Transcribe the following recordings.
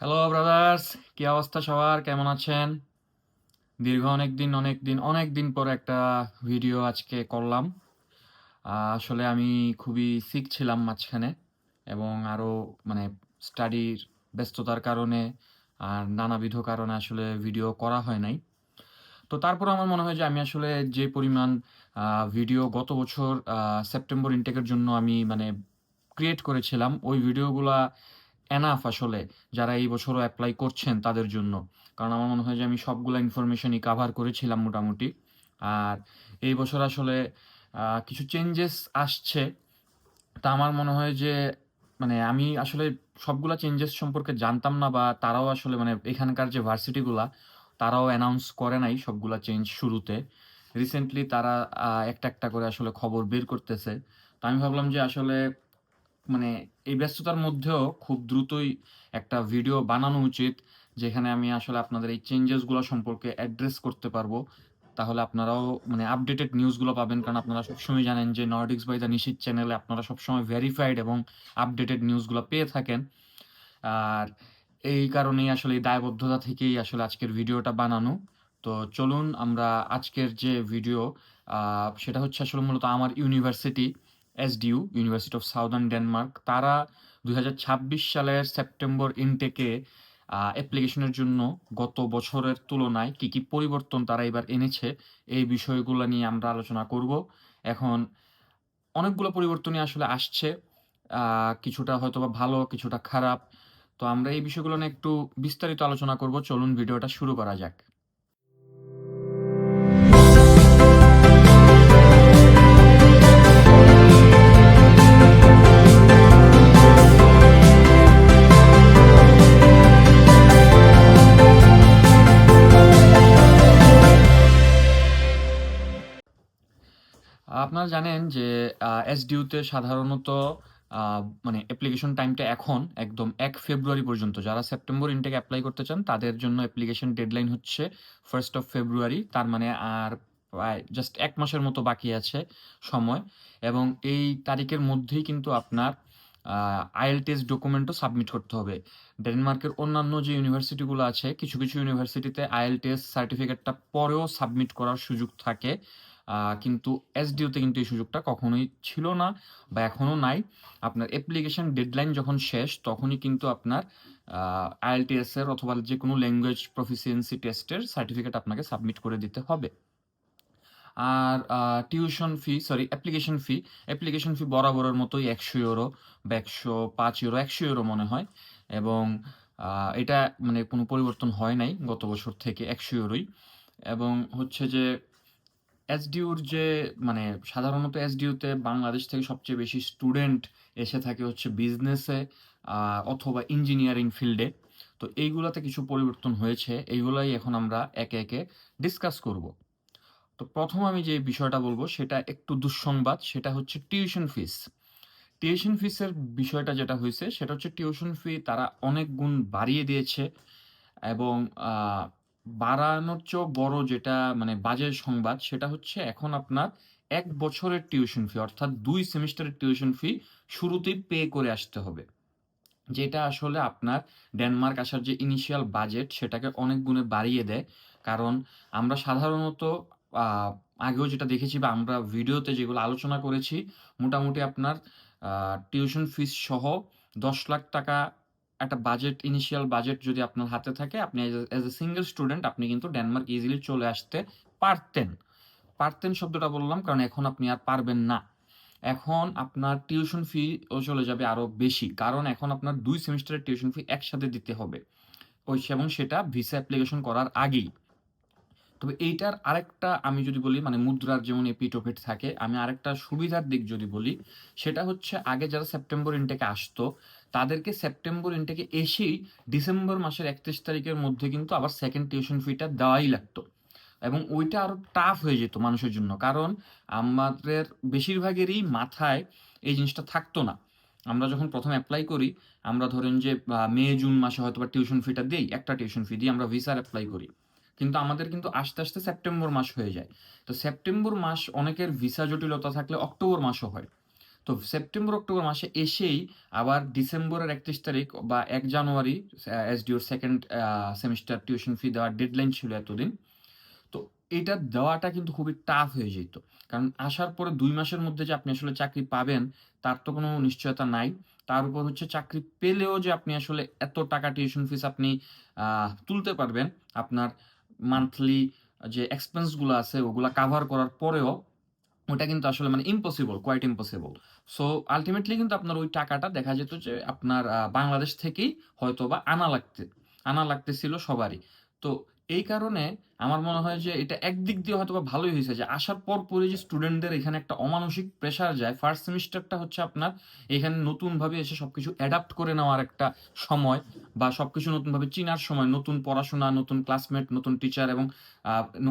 Hello brothers কি অবস্থা সবার? কেমন আছেন? দীর্ঘ অনেক দিন অনেক দিন অনেক দিন পরে একটা ভিডিও আজকে করলাম। আসলে আমি খুবই সিক ছিলাম মাঝখানে এবং আরও মানে স্টাডির ব্যস্ততার কারণে আর নানাবিধ কারণে আসলে ভিডিও করা হয় নাই। তো তারপর আমার মনে হয় যে আমি আসলে যে পরিমাণ ভিডিও গত বছর সেপ্টেম্বর ইনটেকের জন্য আমি মানে ক্রিয়েট করেছিলাম, ওই ভিডিওগুলা এনাফ আসলে যারা এই বছরও অ্যাপ্লাই করছেন তাদের জন্য। কারণ আমার মনে হয় যে আমি সবগুলো ইনফরমেশনই কাভার করেছিলাম মোটামুটি। আর এই বছর আসলে কিছু চেঞ্জেস আসছে। তা আমার মনে হয় যে মানে আমি আসলে সবগুলা চেঞ্জেস সম্পর্কে জানতাম না বা তারাও আসলে মানে এখানকার যে ভার্সিটিগুলা তারাও অ্যানাউন্স করে নাই সবগুলা চেঞ্জ শুরুতে। রিসেন্টলি তারা একটা একটা করে আসলে খবর বের করতেছে। তো আমি ভাবলাম যে আসলে মানে এই ব্যস্ততার মধ্যেও খুব দ্রুতই একটা ভিডিও বানানো উচিত, যেখানে আমি আসলে আপনাদের এই চেঞ্জেসগুলো সম্পর্কে অ্যাড্রেস করতে পারব। তাহলে আপনারাও মানে আপডেটেড নিউজগুলো পাবেন, কারণ আপনারা সবসময় জানেন যে নর্ডিক্স বাই দ্য নিশিত চ্যানেলে আপনারা সবসময় ভেরিফাইড এবং আপডেটেড নিউজগুলো পেয়ে থাকেন। আর এই কারণেই আসলে এই দায়বদ্ধতা থেকেই আসলে আজকের ভিডিওটা বানানো। তো চলুন আমরা আজকের যে ভিডিও সেটা হচ্ছে আসলে মূলত আমার university SDU university of southern Denmark তারা দুই হাজার ছাব্বিশ সালের সেপ্টেম্বর ইনটেকে অ্যাপ্লিকেশনের জন্য গত বছরের তুলনায় কি কি পরিবর্তন তারা এবার এনেছে, এই বিষয়গুলো নিয়ে আমরা আলোচনা করব। এখন অনেকগুলো পরিবর্তনই আসলে আসছে কিছুটা হয়তো বা ভালো, কিছুটা খারাপ। তো আমরা এই বিষয়গুলো নিয়ে একটু বিস্তারিত আলোচনা করব। চলুন ভিডিওটা শুরু করা যাক। এসডিউতে সাধারণত মানে অ্যাপ্লিকেশন টাইমটা এখন একদম এক ফেব্রুয়ারি পর্যন্ত। যারা সেপ্টেম্বর ইনটেক অ্যাপ্লাই করতে চান, তাদের জন্য অ্যাপ্লিকেশন ডেডলাইন হচ্ছে ফার্স্ট অফ ফেব্রুয়ারি তার মানে আর প্রায় জাস্ট এক মাসের মতো বাকি আছে সময়। এবং এই তারিখের মধ্যেই কিন্তু আপনার আইএল টেস্ট ডকুমেন্টও সাবমিট করতে হবে। ডেনমার্কের অন্যান্য যে ইউনিভার্সিটিগুলো আছে, কিছু কিছু ইউনিভার্সিটিতে আইএল টেস্ট সার্টিফিকেটটা পরেও সাবমিট করার সুযোগ থাকে। কিন্তু এসডিওতে কিন্তু এই সুযোগটা কখনোই ছিল না বা এখনও নাই। আপনার অ্যাপ্লিকেশন ডেডলাইন যখন শেষ, তখনই কিন্তু আপনার আইএলটিএস এর অথবা যে কোনো ল্যাঙ্গুয়েজ প্রফিসিয়েন্সি টেস্টের সার্টিফিকেট আপনাকে সাবমিট করে দিতে হবে। আর tuition fee sorry application fee application fee বরাবরের মতোই একশো ইউরো বা একশো পাঁচ ইউরো একশো ইউরো মনে হয়। এবং এটা মানে কোনো পরিবর্তন হয় নাই গত বছর থেকে একশো ইউরোই এবং হচ্ছে যে এসডিউর যে মানে সাধারণত এসডিউতে বাংলাদেশ থেকে সবচেয়ে বেশি স্টুডেন্ট এসে থাকে হচ্ছে বিজনেসে অথবা ইঞ্জিনিয়ারিং ফিল্ডে তো এইগুলাতে কিছু পরিবর্তন হয়েছে, এইগুলাই এখন আমরা একে একে ডিসকাস করব। তো প্রথম আমি যে বিষয়টা বলব, সেটা একটু দুঃসংবাদ, সেটা হচ্ছে টিউশন ফিস টিউশন ফিসের বিষয়টা যেটা হয়েছে, সেটা হচ্ছে টিউশন ফি তারা অনেক গুণ বাড়িয়ে দিয়েছে এবং বাড়ানোর চেয়েও বড় যেটা মানে বাজে সংবাদ, সেটা হচ্ছে এখন আপনার এক বছরের টিউশন ফি অর্থাৎ দুই সেমিস্টারের টিউশন ফি শুরুতেই পে করে আসতে হবে। যেটা আসলে আপনার ডেনমার্ক আসার যে ইনিশিয়াল বাজেট সেটাকে অনেক গুণে বাড়িয়ে দেয়। কারণ আমরা সাধারণত আগেও যেটা দেখেছি বা আমরা ভিডিওতে যেগুলো আলোচনা করেছি, মোটামুটি আপনার টিউশন ফিস সহ দশ লাখ টাকা একটা বাজেট ইনিশিয়াল বাজেট যদি আপনার হাতে থাকে, আপনি এজ এ সিঙ্গেল স্টুডেন্ট আপনি কিন্তু ডেনমার্ক ইজিলি চলে আসতে পারতেন। পারতেন শব্দটা বললাম, কারণ এখন আপনি আর পারবেন না। এখন আপনার টিউশন ফি ও চলে যাবে আরও বেশি, কারণ এখন আপনার দুই সেমিস্টারের টিউশন ফি একসাথে দিতে হবে। ওই এবং সেটা ভিসা অ্যাপ্লিকেশন করার আগেই। তবে এইটার আরেকটা আমি যদি বলি মানে মুদ্রার যেমন এপিট ওপিট থাকে, আমি আরেকটা সুবিধার দিক যদি বলি, সেটা হচ্ছে আগে যারা সেপ্টেম্বর ইনটেকে আসতো তাদেরকে সেপ্টেম্বর ইনটেকে এসেই ডিসেম্বর মাসের একত্রিশ তারিখের মধ্যে কিন্তু আবার সেকেন্ড টিউশন ফিটা দেওয়াই লাগতো। এবং ওইটা আরও টাফ হয়ে যেত মানুষের জন্য। কারণ আমাদের বেশিরভাগেরই মাথায় এই জিনিসটা থাকতো না। আমরা যখন প্রথম অ্যাপ্লাই করি, আমরা ধরেন যে মে, জুন মাসে হয়তো বা টিউশন ফিটা দিই, একটা টিউশন ফি দিয়ে আমরা ভিসার অ্যাপ্লাই করি। কিন্তু আমাদের কিন্তু আস্তে আস্তে সেপ্টেম্বর মাস হয়ে যায়। তো সেপ্টেম্বর মাস অনেকের ভিসা জটিলতা থাকলে অক্টোবর মাসও হয়। তো সেপ্টেম্বর অক্টোবর মাসে এসেই আবার ডিসেম্বরের একত্রিশ তারিখ বা এক জানুয়ারি এসডিওর সেকেন্ড সেমিস্টার টিউশন ফি দেওয়ার ডেডলাইন ছিল এতদিন। তো এটা দেওয়াটা কিন্তু খুবই টাফ হয়ে যেত। কারণ আসার পরে দুই মাসের মধ্যে যে আপনি আসলে চাকরি পাবেন, তার তো কোনো নিশ্চয়তা নাই। তার উপর হচ্ছে চাকরি পেলেও যে আপনি আসলে এত টাকা টিউশন ফিস আপনি তুলতে পারবেন, আপনার মান্থলি যে এক্সপেন্সগুলো আছে, ওগুলা কাভার করার পরেও ওটা কিন্তু আসলে মানে impossible quite impossible so ultimately কিন্তু আপনার ওই টাকাটা দেখা যেত যে আপনার বাংলাদেশ থেকেই হয়তো বা আনা লাগতে, আনা লাগতেছিল সবারই। তো এই কারণে আমার মনে হয় যে এটা একদিক দিয়ে হয়তো ভালোই হয়েছে যে আসার পর পরে যে স্টুডেন্টদের এখানে একটা অমানসিক প্রেশার যায় ফার্স্ট সেমিস্টারটা হচ্ছে আপনার এখানে নতুনভাবে এসে সবকিছু অ্যাডাপ্ট করে নেওয়ার একটা সময় বা সবকিছু নতুনভাবে চিনার সময়, নতুন পড়াশোনা, নতুন ক্লাসমেট নতুন টিচার এবং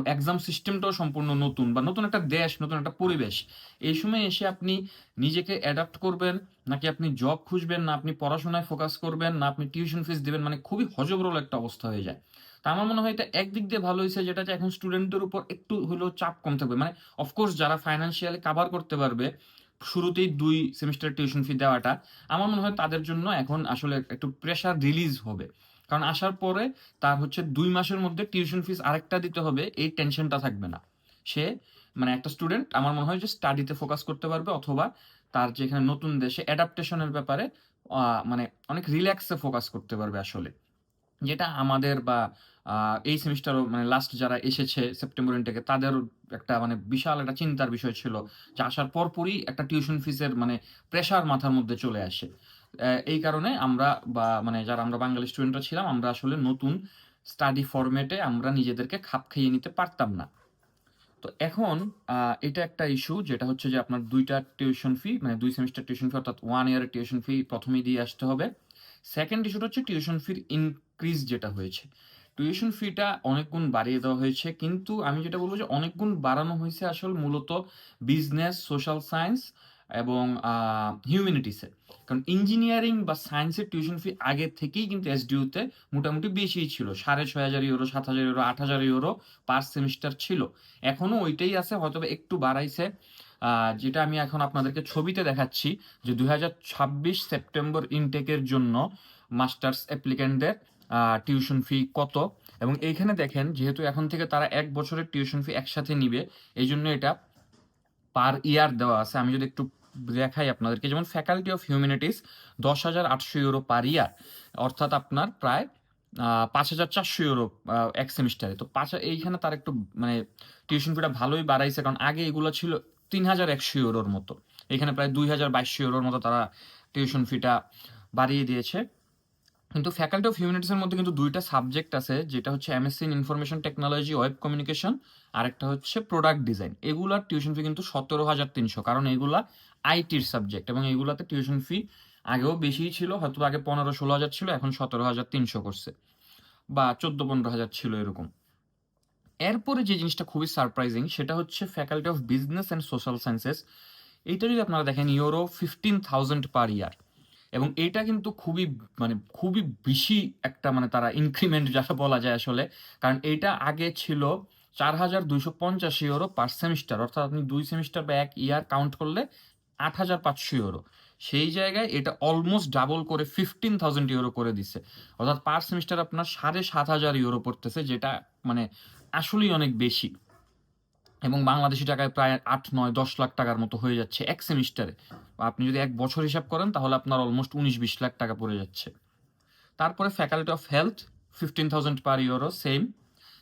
এক্সাম সিস্টেমটাও সম্পূর্ণ নতুন বা নতুন একটা দেশ, নতুন একটা পরিবেশ। এই সময় এসে আপনি নিজেকে অ্যাডাপ্ট করবেন নাকি আপনি জব খুঁজবেন, না আপনি পড়াশোনায় ফোকাস করবেন, না আপনি টিউশন ফিস দিবেন মানে খুবই হজবরল একটা অবস্থা হয়ে যায়। তা আমার মনে হয় এটা একদিক দিয়ে ভালো হয়েছে, যেটা যে এখন স্টুডেন্টদের উপর একটু হলেও চাপ কম থাকবে। মানে অফকোর্স যারা ফাইন্যান্সিয়ালি কাভার করতে পারবে, শুরুতেই দুই সেমিস্টার টিউশন ফি দেওয়াটা, আমার মনে হয় তাদের জন্য এখন আসলে একটু প্রেশার রিলিজ হবে। কারণ আসার পরে তার হচ্ছে দুই মাসের মধ্যে টিউশন ফিস আরেকটা দিতে হবে, এই টেনশনটা থাকবে না। সে মানে একটা স্টুডেন্ট আমার মনে হয় যে স্টাডিতে ফোকাস করতে পারবে, অথবা তার যেখানে নতুন দেশে অ্যাডাপ্টেশনের ব্যাপারে মানে অনেক রিল্যাক্সে ফোকাস করতে পারবে আসলে। যেটা আমাদের বা এই সেমিস্টারও মানে লাস্ট যারা এসেছে সেপ্টেম্বর ইনটেকে তাদের একটা মানে বিশাল একটা চিন্তার বিষয় ছিল যে আসার পরপরই একটা টিউশন ফিসের মানে প্রেশার মাথার মধ্যে চলে আসে। এই কারণে আমরা বা মানে যারা আমরা বাঙালি স্টুডেন্টরা ছিলাম, আমরা আসলে নতুন স্টাডি ফরম্যাটে আমরা নিজেদেরকে খাপ খাইয়ে নিতে পারতাম না। তো এখন এটা একটা ইস্যু যেটা হচ্ছে যে আপনার দুইটা টিউশন ফি মানে দুই সেমিস্টার টিউশন ফি অর্থাৎ ওয়ান ইয়ারের টিউশন ফি প্রথমেই দিয়ে আসতে হবে। সেকেন্ড ইস্যুটা হচ্ছে টিউশন ফির ইনক্রিজ যেটা হয়েছে। টিউশন ফিটা অনেক গুণ বাড়িয়ে দেওয়া হয়েছে, কিন্তু আমি যেটা বলব যে অনেক গুণ বাড়ানো হয়েছে আসল মূলত বিজনেস সোশ্যাল সায়েন্স এবং হিউম্যানিটিসে কারণ ইঞ্জিনিয়ারিং বা সায়েন্সের টিউশন ফি আগে থেকেই কিন্তু এসডিউতে মোটামুটি বেশিই ছিল। সাড়ে ছয় হাজার ইউরো সাত হাজার ইউরো আট হাজার ইউরো পার সেমিস্টার ছিল। এখনও ওইটাই আছে, হয়তো একটু বাড়াইছে। যেটা আমি এখন আপনাদেরকে ছবিতে দেখাচ্ছি যে দুই হাজার ছাব্বিশ সেপ্টেম্বর ইনটেকের জন্য মাস্টার্স অ্যাপ্লিক্যান্টদের টিউশন ফি কত? এবং এইখানে দেখেন, যেহেতু এখন থেকে তারা এক বছরের টিউশন ফি একসাথে নিবে, এই জন্য এটা পার ইয়ার দেওয়া আছে। আমি যদি একটু দেখাই আপনাদেরকে, যেমন ফ্যাকাল্টি অফ হিউম্যানিটিস দশ হাজার আটশো ইউরো পার ইয়ার অর্থাৎ আপনার প্রায় পাঁচ হাজার চারশো ইউরো এক সেমিস্টারে তো পাঁচ, এইখানে তার একটু মানে টিউশন ফিটা ভালোই বাড়াইছে, কারণ আগে এগুলো ছিল তিন হাজার একশো ইউরোর মতো। এখানে প্রায় দুই হাজার বাইশশো ইউরোর মতো তারা টিউশন ফিটা বাড়িয়ে দিয়েছে। কিন্তু ফ্যাকাল্টি অফ হিউম্যানিটিসের মধ্যে কিন্তু দুইটা সাবজেক্ট আছে, যেটা হচ্ছে MSc in information technology web communication আর একটা হচ্ছে প্রোডাক্ট ডিজাইন এগুলার টিউশন ফি কিন্তু সতেরো হাজার তিনশো, কারণ এগুলা আইটির সাবজেক্ট এবং এগুলাতে টিউশন ফি আগেও বেশিই ছিল, হয়তো আগে পনেরো ষোলো হাজার ছিল, এখন সতেরো হাজার তিনশো করছে। বা চোদ্দ পনেরো হাজার ছিল এরকম। এরপরে যে জিনিসটা খুবই সারপ্রাইজিং সেটা হচ্ছে faculty of business and social sciences এইটা যদি আপনারা দেখেন euro fifteen thousand per year এবং এটা কিন্তু খুবই মানে খুবই বেশি একটা মানে তারা ইনক্রিমেন্ট যারা বলা যায় আসলে। কারণ এইটা আগে ছিল চার হাজার দুইশো পঞ্চাশ ইউরো পার সেমিস্টার অর্থাৎ আপনি দুই সেমিস্টার বা এক ইয়ার কাউন্ট করলে আট হাজার পাঁচশো ইউরো সেই জায়গায় এটা অলমোস্ট ডাবল করে ফিফটিন থাউজেন্ড ইউরো করে দিচ্ছে অর্থাৎ পার সেমিস্টার আপনার সাড়ে সাত হাজার ইউরো পড়তেছে, যেটা মানে আসলেই অনেক বেশি। এবং বাংলাদেশি টাকায় প্রায় আট, নয়, দশ লাখ টাকার মতো হয়ে যাচ্ছে এক সেমিস্টারে। আপনি যদি এক বছর হিসাব করেন, তাহলে আপনার অলমোস্ট উনিশ, বিশ লাখ টাকা পড়ে যাচ্ছে। তারপরে faculty of health fifteen thousand per euro same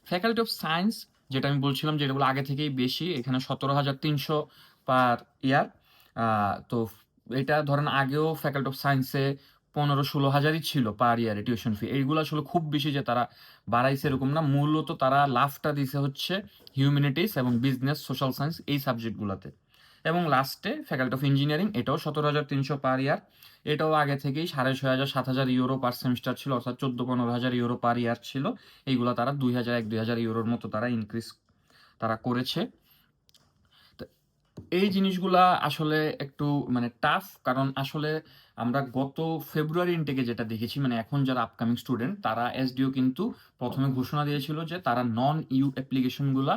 faculty of science যেটা আমি বলছিলাম যে এগুলো আগে থেকেই বেশি, এখানে সতেরো হাজার তিনশো পার ইয়ার তো এটা ধরেন আগেও ফ্যাকাল্টি অফ সায়েন্সে পনেরো ষোলো হাজারই ছিল পার ইয়ারে টিউশন ফি এইগুলো আসলে খুব বেশি যে তারা বাড়াইছে এরকম না। মূলত তারা লাভটা দিছে হচ্ছে হিউম্যানিটিস এবং বিজনেস সোশ্যাল সায়েন্স এই সাবজেক্টগুলোতে এবং লাস্টে ফ্যাকাল্টি অফ ইঞ্জিনিয়ারিং এটাও সতেরো হাজার তিনশো পার ইয়ার। এটাও আগে থেকেই সাড়ে ছয় হাজার, সাত হাজার ইউরো পার সেমিস্টার ছিল, অর্থাৎ চোদ্দ পনেরো হাজার ইউরো পার ইয়ার ছিল। এইগুলো তারা দুই হাজার এক, দুই হাজার ইউরোর মতো তারা ইনক্রিজ তারা করেছে। এই জিনিসগুলা আসলে একটু মানে টাফ কারণ আসলে আমরা গত ফেব্রুয়ারি ইনটেকে যেটা দেখেছি মানে এখন যারা আপকামিং স্টুডেন্ট তারা এসডিও কিন্তু প্রথমে ঘোষণা দিয়েছিল যে তারা নন ইউ অ্যাপ্লিকেশনগুলা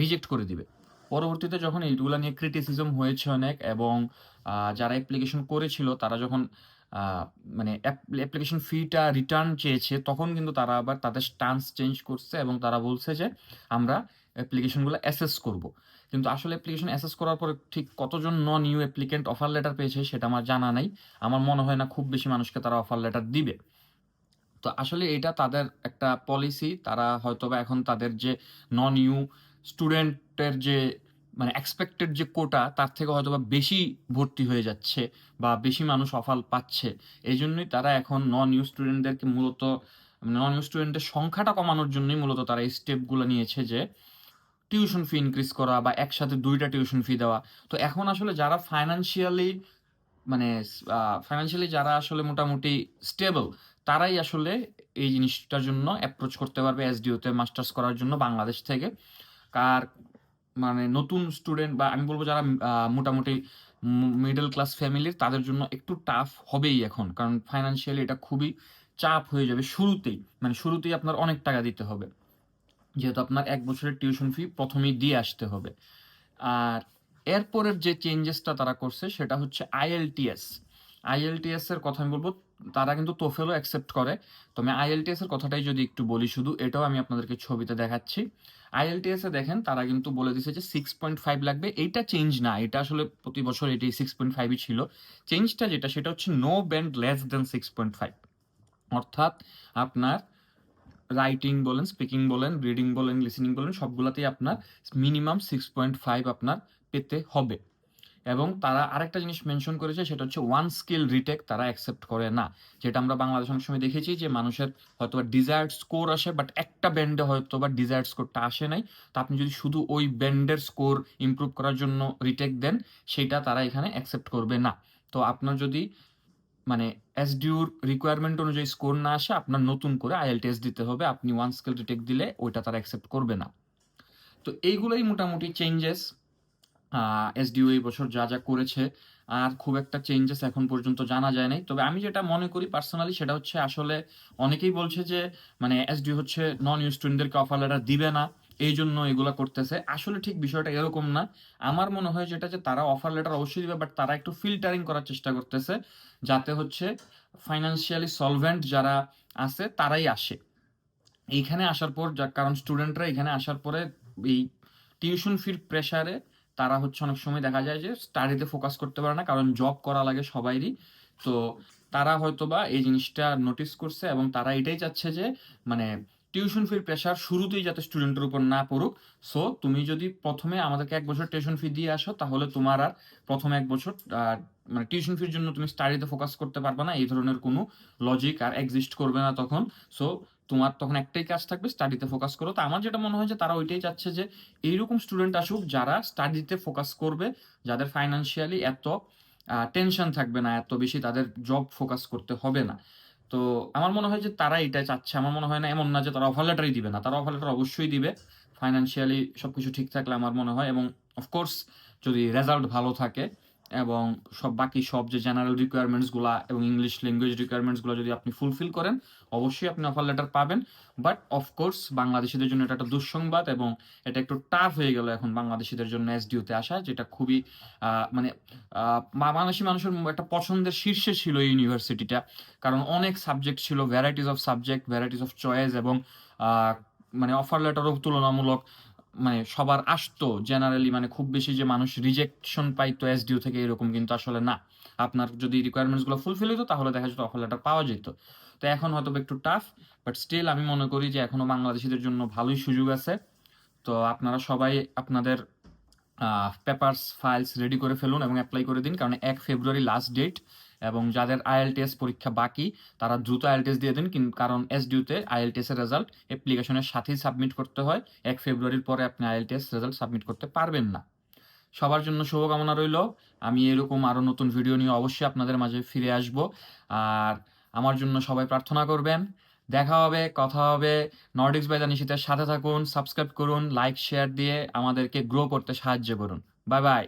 রিজেক্ট করে দিবে। পরবর্তীতে যখন এইগুলা নিয়ে ক্রিটিসিজম হয়েছে অনেক এবং যারা অ্যাপ্লিকেশন করেছিল, তারা যখন মানে অ্যাপ্লিকেশন ফিটা রিটার্ন চেয়েছে, তখন কিন্তু তারা আবার তাদের স্টান্স চেঞ্জ করছে এবং তারা বলছে যে আমরা অ্যাপ্লিকেশনগুলো অ্যাসেস করব। কিন্তু আসলে অ্যাপ্লিকেশন অ্যাসেস করার পরে ঠিক কতজন non EU applicant offer letter পেয়েছে সেটা আমার জানা নাই। আমার মনে হয় না খুব বেশি মানুষকে তারা অফার লেটার দিবে। তো আসলে এটা তাদের একটা পলিসি তারা হয়তোবা এখন তাদের যে নন ইউ স্টুডেন্টের যে মানে এক্সপেক্টেড যে কোটা তার থেকে হয়তোবা বেশি ভর্তি হয়ে যাচ্ছে বা বেশি মানুষ অফার পাচ্ছে। এই জন্যই তারা এখন নন ইউ স্টুডেন্টদেরকে মূলত নন ইউ স্টুডেন্টের সংখ্যাটা কমানোর জন্যই মূলত তারা এই স্টেপগুলো নিয়েছে যে টিউশন ফি ইনক্রিজ করা বা একসাথে দুইটা টিউশন ফি দেওয়া। তো এখন আসলে যারা ফাইনান্সিয়ালি মানে ফাইনান্সিয়ালি যারা আসলে মোটামুটি স্টেবল তারাই আসলে এই জিনিসটার জন্য অ্যাপ্রোচ করতে পারবে এসডিওতে মাস্টার্স করার জন্য বাংলাদেশ থেকে। কার মানে নতুন স্টুডেন্ট বা আমি বলব যারা মোটামুটি মিডল ক্লাস ফ্যামিলির তাদের জন্য একটু টাফ হবেই এখন। কারণ ফাইনান্সিয়ালি এটা খুবই চাপ হয়ে যাবে শুরুতেই। মানে শুরুতেই আপনার অনেক টাকা দিতে হবে। যেহেতু আপনার এক বছরের টিউশন ফি প্রথমেই দিয়ে আসতে হবে। আর এরপরের যে চেঞ্জেসটা তারা করছে সেটা হচ্ছে আইএলটিএস আইএলটিএস এর কথা আমি বলব, তারা কিন্তু তোফেলও অ্যাকসেপ্ট করে। তো আমি আইএলটিএস এর কথাটাই যদি একটু বলি শুধু, এটাও আমি আপনাদেরকে ছবিতে দেখাচ্ছি। আইএলটিএস এ দেখেন, তারা কিন্তু বলে দিছে যে সিক্স পয়েন্ট ফাইভ লাগবে। এইটা চেঞ্জ না, এটা আসলে প্রতি বছর এটি সিক্স পয়েন্ট ফাইভই ছিল। চেঞ্জটা যেটা, সেটা হচ্ছে no band less than six point five অর্থাৎ আপনার রাইটিং বলেন স্পিকিং বলেন রিডিং বলেন লিসেনিং বলেন, সবগুলাতেই আপনার মিনিমাম সিক্স পয়েন্ট ফাইভ আপনার পেতে হবে। এবং তারা আরেকটা জিনিস মেনশন করেছে, সেটা হচ্ছে ওয়ান স্কিল রিটেক তারা অ্যাকসেপ্ট করে না। যেটা আমরা বাংলাদেশ অনেক সময় দেখেছি যে মানুষের হয়তো ডিজায়ার্ড স্কোর আসে বাট একটা ব্যান্ডে হয়তো বা ডিজায়ার্ড স্কোরটা আসে নাই। তা আপনি যদি শুধু ওই ব্যান্ডের স্কোর ইমপ্রুভ করার জন্য রিটেক দেন, সেটা তারা এখানে অ্যাকসেপ্ট করবে না। তো আপনার যদি মানে এস এসডিউর রিকোয়ারমেন্ট অনুযায়ী স্কোর না আসে, আপনার নতুন করে আইএলটিএস দিতে হবে। আপনি ওয়ান স্কেল রিটেক দিলে ওইটা তারা অ্যাকসেপ্ট করবে না। তো এইগুলোই মোটামুটি চেঞ্জেস এস এসডিও এই বছর যা যা করেছে। আর খুব একটা চেঞ্জেস এখন পর্যন্ত জানা যায় নাই। তবে আমি যেটা মনে করি পার্সোনালি সেটা হচ্ছে আসলে অনেকেই বলছে যে মানে এসডিও হচ্ছে নন ইউ স্টুডেন্টদেরকে অফার লেটার দিবে না। এই জন্য এগুলা করতেছে। আসলে ঠিক বিষয়টা এরকম না। আমার মনে হয় যেটা যে তারা অফার লেটার অবশ্যই দিবে বাট তারা একটু ফিল্টারিং করার চেষ্টা করতেছে, যাতে হচ্ছে ফাইন্যান্সিয়ালি সলভেন্ট যারা আছে তারাই আসে। এইখানে আসার পর যা, কারণ স্টুডেন্টরা এখানে আসার পরে এই টিউশন ফির প্রেশারে তারা হচ্ছে অনেক সময় দেখা যায় যে স্টাডিতে ফোকাস করতে পারে না, কারণ জব করা লাগে সবাইরই। তো তারা হয়তোবা এই জিনিসটা নোটিস করছে এবং তারা এটাই চাচ্ছে যে মানে টিউশন ফির প্রেশার শুরুতেই যাতে স্টুডেন্টের উপর না পড়ুক। সো তুমি যদি প্রথমে আমাদেরকে এক বছর টিউশন ফি দিয়ে আসো, তাহলে তোমার আর প্রথম এক বছর মানে টিউশন ফির জন্য তুমি স্টাডিতে ফোকাস করতে পারবে না, এই ধরনের কোনো লজিক আর এক্সিস্ট করবে না তখন। সো তোমার তখন একটাই কাজ থাকবে স্টাডিতে ফোকাস করো। তো আমার যেটা মনে হয় যে তারা ওইটাই চাচ্ছে যে এইরকম স্টুডেন্ট আসুক যারা স্টাডিতে ফোকাস করবে, যাদের ফাইন্যান্সিয়ালি এত টেনশন থাকবে না, এত বেশি তাদের জব ফোকাস করতে হবে না। তো আমার মনে হয় যে তারা এটা চাচ্ছে। আমার মনে হয় না এমন না যে তারা অফার লেটারই দিবে না। তারা অফার লেটার অবশ্যই দিবে। ফাইন্যান্সিয়ালি সবকিছু ঠিক থাকলে আমার মনে হয়। এবং অফকোর্স যদি রেজাল্ট ভালো থাকে এবং সব বাকি সব যে জেনারেল রিকোয়ারমেন্টসগুলো এবং ইংলিশ ল্যাঙ্গুয়েজ রিকোয়ারমেন্টসগুলো যদি আপনি ফুলফিল করেন, অবশ্যই আপনি অফার লেটার পাবেন। বাট অফকোর্স বাংলাদেশিদের জন্য এটা একটা দুঃসংবাদ এবং এটা একটু টাফ হয়ে গেল এখন বাংলাদেশিদের জন্য এসডিওতে আসা, যেটা খুবই মানে বাংলাদেশি মানুষের একটা পছন্দের শীর্ষে ছিল এই ইউনিভার্সিটিটা কারণ অনেক সাবজেক্ট ছিল varieties of subject varieties of choice এবং মানে অফার লেটারও তুলনামূলক মানে সবার আসতো জেনারেলি মানে খুব বেশি যে মানুষ রিজেকশন পাইতো এস এসডিও থেকে এরকম কিন্তু আসলে না। আপনার যদি রিকোয়ারমেন্টসগুলো ফুলফিল হতো তাহলে দেখা যেত অফার লেটার পাওয়া যেত। তো এখন হয়তো একটু টাফ বাট স্টিল আমি মনে করি যে এখনও বাংলাদেশিদের জন্য ভালোই সুযোগ আছে। তো আপনারা সবাই আপনাদের পেপারস ফাইলস রেডি করে ফেলুন এবং অ্যাপ্লাই করে দিন, কারণ এক ফেব্রুয়ারি লাস্ট ডেট এবং যাদের আইএলটিএস পরীক্ষা বাকি, তারা দ্রুত আইএলটিএস দিয়ে দিন কারণ এসডিউতে আইএলটিএস এর রেজাল্ট অ্যাপ্লিকেশনের সাথেই সাবমিট করতে হয়। এক ফেব্রুয়ারির পরে আপনি আইএলটিএস রেজাল্ট সাবমিট করতে পারবেন না। সবার জন্য শুভকামনা রইল। আমি এরকম আরও নতুন ভিডিও নিয়ে অবশ্যই আপনাদের মাঝে ফিরে আসব। আর আমার জন্য সবাই প্রার্থনা করবেন। দেখা হবে, কথা হবে। নর্ডিক্স বাই জানিশিতের সাথে থাকুন সাবস্ক্রাইব করুন লাইক শেয়ার দিয়ে আমাদেরকে গ্রো করতে সাহায্য করুন। Bye bye